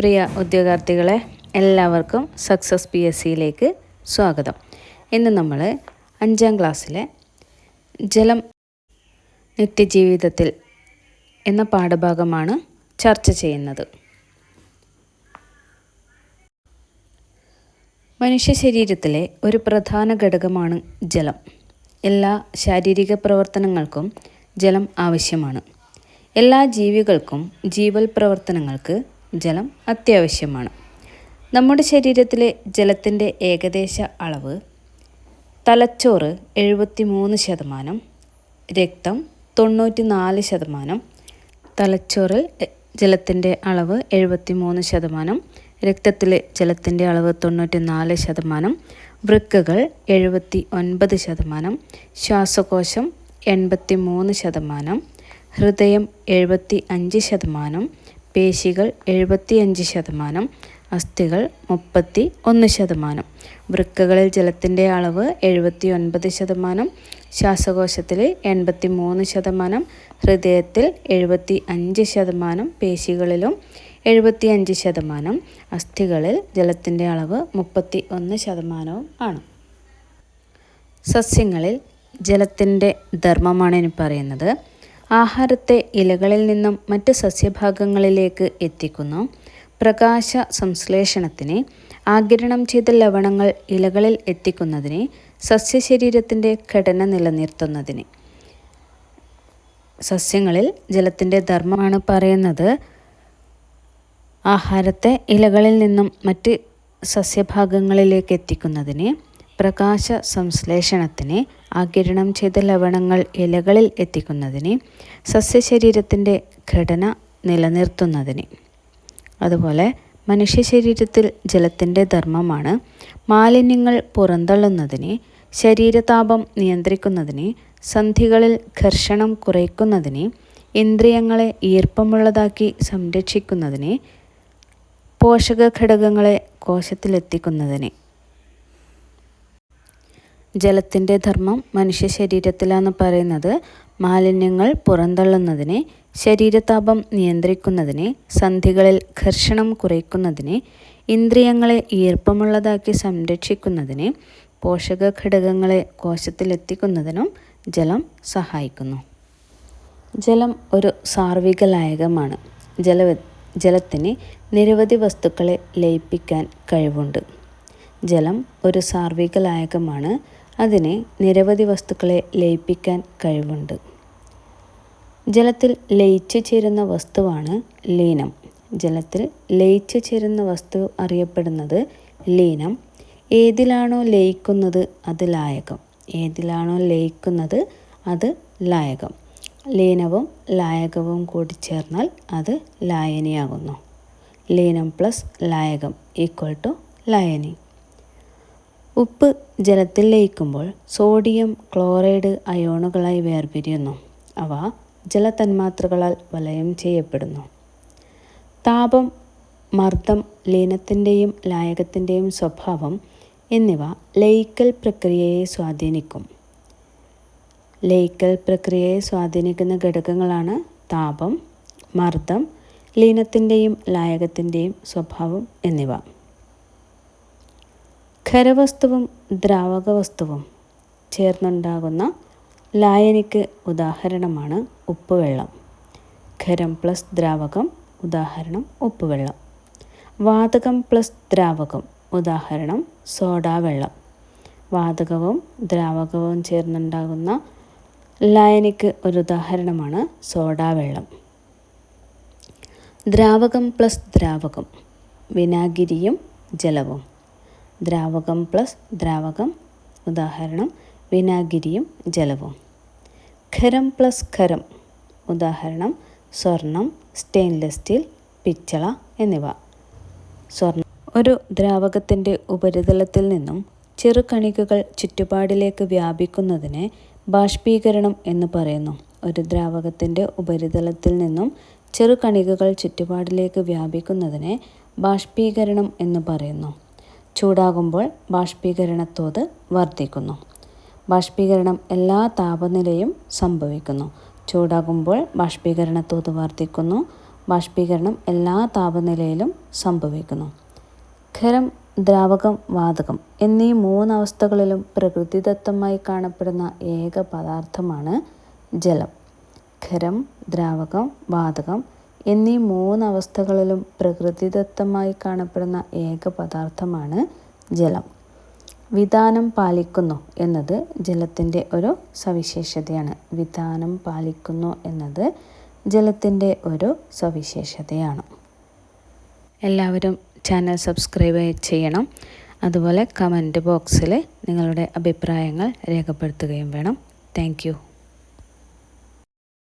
പ്രിയ ഉദ്യോഗാർത്ഥികളെ എല്ലാവർക്കും success P S സിയിലേക്ക് സ്വാഗതം. ഇന്ന് നമ്മൾ അഞ്ചാം ക്ലാസ്സിലെ ജലം നിത്യജീവിതത്തിൽ എന്ന പാഠഭാഗമാണ് ചർച്ച ചെയ്യുന്നത്. മനുഷ്യ ശരീരത്തിലെ ഒരു പ്രധാന ഘടകമാണ് ജലം. എല്ലാ ശാരീരിക പ്രവർത്തനങ്ങൾക്കും ജലം ആവശ്യമാണ്. എല്ലാ ജീവികൾക്കും ജീവൽ പ്രവർത്തനങ്ങൾക്ക് ജലം അത്യാവശ്യമാണ്. നമ്മുടെ ശരീരത്തിലെ ജലത്തിന്റെ ഏകദേശ അളവ് തലച്ചോറ് എഴുപത്തി മൂന്ന് ശതമാനം രക്തം തൊണ്ണൂറ്റി നാല് ശതമാനം തലച്ചോറിൽ ജലത്തിന്റെ അളവ് എഴുപത്തി മൂന്ന് ശതമാനം രക്തത്തിലെ ജലത്തിന്റെ അളവ് തൊണ്ണൂറ്റി നാല് ശതമാനം വൃക്കകൾ എഴുപത്തി ഒൻപത് ശതമാനം ശ്വാസകോശം എൺപത്തി മൂന്ന് ശതമാനം ഹൃദയം എഴുപത്തി അഞ്ച് ശതമാനം പേശികൾ എഴുപത്തി അഞ്ച് ശതമാനം അസ്ഥികൾ മുപ്പത്തി ഒന്ന് ശതമാനം വൃക്കകളിൽ ജലത്തിന്റെ അളവ് എഴുപത്തി ഒൻപത് ശതമാനം ശ്വാസകോശത്തിൽ എൺപത്തി മൂന്ന് ശതമാനം ഹൃദയത്തിൽ എഴുപത്തി അഞ്ച് ശതമാനം പേശികളിലും എഴുപത്തി അഞ്ച് ശതമാനം അസ്ഥികളിൽ ജലത്തിന്റെ അളവ് മുപ്പത്തി ഒന്ന് ശതമാനവും ആണ്. സസ്യങ്ങളിൽ ജലത്തിന്റെ ധർമ്മമാണ് ഇനി പറയുന്നത്. ആഹാരത്തെ ഇലകളിൽ നിന്നും മറ്റ് സസ്യഭാഗങ്ങളിലേക്ക് എത്തിക്കുന്നു. പ്രകാശ സംശ്ലേഷണത്തിന് ആഗിരണം ചെയ്ത ലവണങ്ങൾ ഇലകളിൽ എത്തിക്കുന്നതിന് സസ്യശരീരത്തിന്റെ ഘടന നിലനിർത്തുന്നതിന്. സസ്യങ്ങളിൽ ജലത്തിന്റെ ധർമ്മമാണ് പറയുന്നത്. ആഹാരത്തെ ഇലകളിൽ നിന്നും മറ്റ് സസ്യഭാഗങ്ങളിലേക്ക് എത്തിക്കുന്നതിന് പ്രകാശ സംശ്ലേഷണത്തിന് ആകിരണം ചെയ്ത ലവണങ്ങൾ ഇലകളിൽ എത്തിക്കുന്നതിന് സസ്യശരീരത്തിന്റെ ഘടന നിലനിർത്തുന്നതിന്. അതുപോലെ മനുഷ്യ ശരീരത്തിൽ ജലത്തിന്റെ ധർമ്മമാണ് മാലിന്യങ്ങൾ പുറന്തള്ളുന്നതിന് ശരീരതാപം നിയന്ത്രിക്കുന്നതിന് സന്ധികളിൽ ഘർഷണം കുറയ്ക്കുന്നതിന് ഇന്ദ്രിയങ്ങളെ ഈർപ്പമുള്ളതാക്കി സംരക്ഷിക്കുന്നതിന് പോഷക ഘടകങ്ങളെ കോശത്തിലെത്തിക്കുന്നതിന്. ജലത്തിന്റെ ധർമ്മം മനുഷ്യ ശരീരത്തിലാണെന്ന് പറയുന്നത് മാലിന്യങ്ങൾ പുറന്തള്ളുന്നതിന് ശരീരതാപം നിയന്ത്രിക്കുന്നതിന് സന്ധികളിൽ ഘർഷണം കുറയ്ക്കുന്നതിന് ഇന്ദ്രിയങ്ങളെ ഈർപ്പമുള്ളതാക്കി സംരക്ഷിക്കുന്നതിന് പോഷക ഘടകങ്ങളെ കോശത്തിലെത്തിക്കുന്നതിനും ജലം സഹായിക്കുന്നു. ജലം ഒരു സാർവിക ലായകമാണ്. ജല ജലത്തിന് നിരവധി വസ്തുക്കളെ ലയിപ്പിക്കാൻ കഴിവുണ്ട്. ജലം ഒരു സാർവിക ലായകമാണ്. അതിന് നിരവധി വസ്തുക്കളെ ലയിപ്പിക്കാൻ കഴിവുണ്ട്. ജലത്തിൽ ലയിച്ചു ചേരുന്ന വസ്തുവാണ് ലീനം. ജലത്തിൽ ലയിച്ചു ചേരുന്ന വസ്തു അറിയപ്പെടുന്നത് ലീനം. ഏതിലാണോ ലയിക്കുന്നത് അത് ലായകം. ഏതിലാണോ ലയിക്കുന്നത് അത് ലായകം. ലീനവും ലായകവും കൂടി ചേർന്നാൽ അത് ലായനിയാകുന്നു. ലീനം പ്ലസ് ലായകം ഈക്വൽ ടു ലായനി. ഉപ്പ് ജലത്തിൽ ലയിക്കുമ്പോൾ സോഡിയം ക്ലോറൈഡ് അയോണുകളായി വേർപിരിയുന്നു. അവ ജലതന്മാത്രകളാൽ വലയം ചെയ്യപ്പെടുന്നു. താപം മർദ്ദം ലീനത്തിന്റെയും ലായകത്തിന്റെയും സ്വഭാവം എന്നിവ ലയിക്കൽ പ്രക്രിയയെ സ്വാധീനിക്കും. ലയിക്കൽ പ്രക്രിയയെ സ്വാധീനിക്കുന്ന ഘടകങ്ങളാണ് താപം മർദ്ദം ലീനത്തിന്റെയും ലായകത്തിന്റെയും സ്വഭാവം എന്നിവ. ഖരവസ്തുവും ദ്രാവക വസ്തുവും ചേർന്നുണ്ടാകുന്ന ലായനിക്ക് ഉദാഹരണമാണ് ഉപ്പുവെള്ളം. ഖരം പ്ലസ് ദ്രാവകം ഉദാഹരണം ഉപ്പുവെള്ളം. വാതകം പ്ലസ് ദ്രാവകം ഉദാഹരണം സോഡാ വെള്ളം വാതകവും ദ്രാവകവും ചേർന്നുണ്ടാകുന്ന ലായനിക്ക് ഒരു ഉദാഹരണമാണ് സോഡാ വെള്ളം ദ്രാവകം പ്ലസ് ദ്രാവകം വിനാഗിരിയും ജലവും. ദ്രാവകം പ്ലസ് ദ്രാവകം ഉദാഹരണം വിനാഗിരിയും ജലവും. ഖരം പ്ലസ് ഖരം ഉദാഹരണം സ്വർണം സ്റ്റെയിൻലെസ് സ്റ്റീൽ പിച്ചള എന്നിവ. സ്വർണം ഒരു ദ്രാവകത്തിന്റെ ഉപരിതലത്തിൽ നിന്നും ചെറുകണികകൾ ചുറ്റുപാടിലേക്ക് വ്യാപിക്കുന്നതിനെ ബാഷ്പീകരണം എന്ന് പറയുന്നു. ഒരു ദ്രാവകത്തിന്റെ ഉപരിതലത്തിൽ നിന്നും ചെറുകണികകൾ ചുറ്റുപാടിലേക്ക് വ്യാപിക്കുന്നതിനെ ബാഷ്പീകരണം എന്ന് പറയുന്നു. ചൂടാകുമ്പോൾ ബാഷ്പീകരണത്തോത് വർദ്ധിക്കുന്നു. ബാഷ്പീകരണം എല്ലാ താപനിലയും സംഭവിക്കുന്നു. ചൂടാകുമ്പോൾ ബാഷ്പീകരണത്തോത് വർദ്ധിക്കുന്നു. ബാഷ്പീകരണം എല്ലാ താപനിലയിലും സംഭവിക്കുന്നു. ഖരം ദ്രാവകം വാതകം എന്നീ മൂന്നവസ്ഥകളിലും പ്രകൃതിദത്തമായി കാണപ്പെടുന്ന ഏക പദാർത്ഥമാണ് ജലം. ഖരം ദ്രാവകം വാതകം എന്നീ മൂന്നവസ്ഥകളിലും പ്രകൃതിദത്തമായി കാണപ്പെടുന്ന ഏക പദാർത്ഥമാണ് ജലം. വിധാനം പാലിക്കുന്നു എന്നത് ജലത്തിന്റെ ഒരു സവിശേഷതയാണ്. വിധാനം പാലിക്കുന്നു എന്നത് ജലത്തിന്റെ ഒരു സവിശേഷതയാണ്. എല്ലാവരും ചാനൽ സബ്സ്ക്രൈബ് ചെയ്യണം. അതുപോലെ കമന്റ് ബോക്സിൽ നിങ്ങളുടെ അഭിപ്രായങ്ങൾ രേഖപ്പെടുത്തുകയും വേണം. താങ്ക്